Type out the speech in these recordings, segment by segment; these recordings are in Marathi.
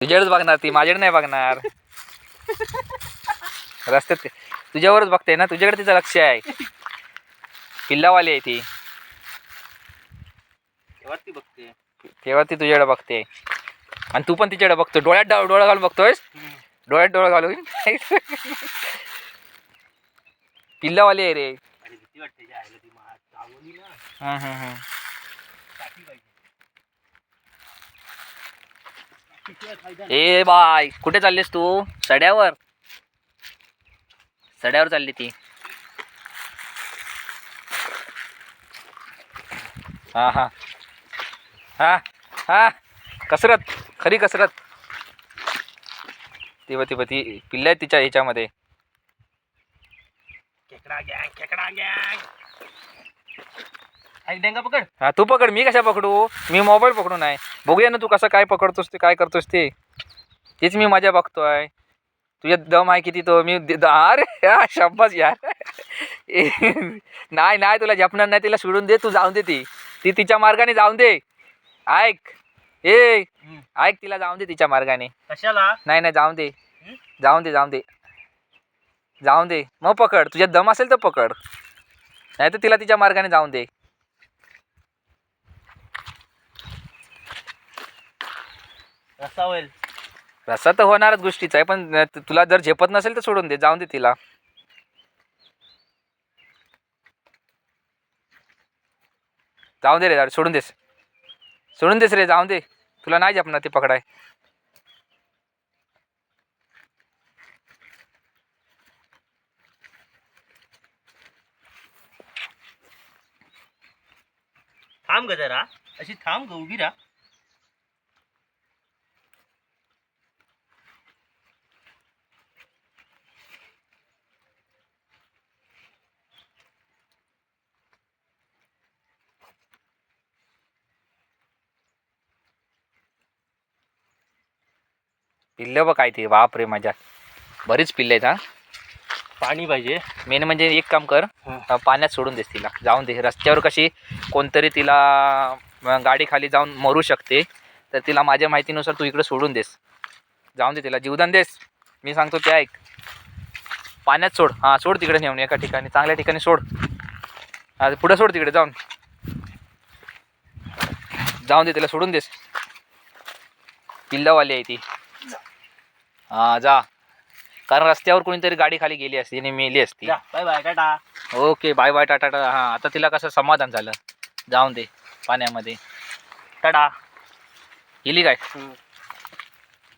तुझ्याकडेच बघणार ती माझ्याकडे नाही बघणार. रस्त्यात ते- तुझ्यावरच बघते ना तुझ्याकडे तिचं लक्ष आहे. पिल्लावाली आहे ती. वरती बघते? तेव्हा ती तुझ्याकडे बघते. आणि तू पण तिच्याकडे बघतो. डोळ्यात डो- डोळा घालून बघतोयस? डोळ्यात डोळा घालून? पिल्लावाली आहे रे. अरे भीती वाटते जे आयला ती मा- चावली ना. हं, हं, हं. काठी पाहिजे काठीशिवाय फायदा ए बाय कुठे चाललीस तू? सड्यावर? सड्यावर चालली ती. हा हा. हा हा. कसरत खरी कसरत. ती बघ ती पिल्ल्या आहेत तिच्या ह्याच्यामध्ये. खेकडा गँग खेकडा गँग. एक डेंगा पकड. हा तू पकड मी कशा पकडू? मी मोबाईल पकडू नाही. बघूया ना तू कसं काय पकडतोस ते काय करतोस ते. तीच मी मजा बघतोय. तुझ्या दम आहे किती तो? मी अरे या शब्बास यार. नाही नाही तुला झपणार नाही तिला सोडून दे तू जाऊन दे ती. ती तिच्या मार्गाने जाऊन दे. ऐक. ए ऐक तिला जाऊन दे तिच्या मार्गाने. कशाला? नाही नाही जाऊन दे. हं? जाऊन दे जाऊन दे. जाऊन दे. मग पकड. तुझ्यात दम असेल तर पकड. नाही तर तिला तिच्या मार्गाने जाऊन दे. रस्ता होईल. रस्ता तर होणारच गोष्टीचा आहे पण तु- तुला जर झेपत नसेल तर सोडून दे जाऊन दे तिला. जाऊन दे रे अरे सोडून देस. सोडून देस रे जाऊन दे. तुला नाही झेपणार ते पकडाय. थांब ग जरा. अशी थांब ग उभी राहा. पिल्लं बघ काय ते बाप रे माझ्या बरीच पिल्ले आहेत हा. पाणी पाहिजे. मेन म्हणजे एक काम कर. अं, पाण्यात सोडून देस तिला. जाऊन दे रस्त्यावर कशी कोणतरी तिला अं, गाडी खाली जाऊन मरू शकते तर तिला माझ्या माहितीनुसार तू इकडे सोडून देस. जाऊन दे तिला जीवदान देस. मी सांगतो ते ऐक. पाण्यात सोड हां सोड तिकडे नेऊन एका ठिकाणी चांगल्या ठिकाणी सोड. हा पुढे सोड तिकडे जाऊन. जाऊन दे तिला सोडून देस. पिल्लावाली आहे ती. हां जा. कारण रस्त्यावर कोणीतरी गाडी खाली गेली असती आणि मेली असती. जा bye bye tata okay bye bye tata tata हां आता तिला कसं समाधान झालं. जाऊन दे पाण्यामध्ये. टाटा गेली काय?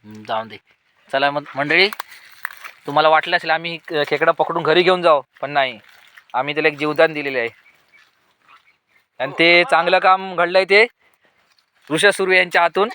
जाऊन दे. चला मग मंडळी तुम्हाला वाटलं असेल आम्ही खेकडा पकडून घरी घेऊन जाऊ पण नाही. आम्ही त्याला एक जीवदान दिलेले आहे. आणि ते चांगलं काम घडलंय ते ऋषा सुरू यांच्या हातून.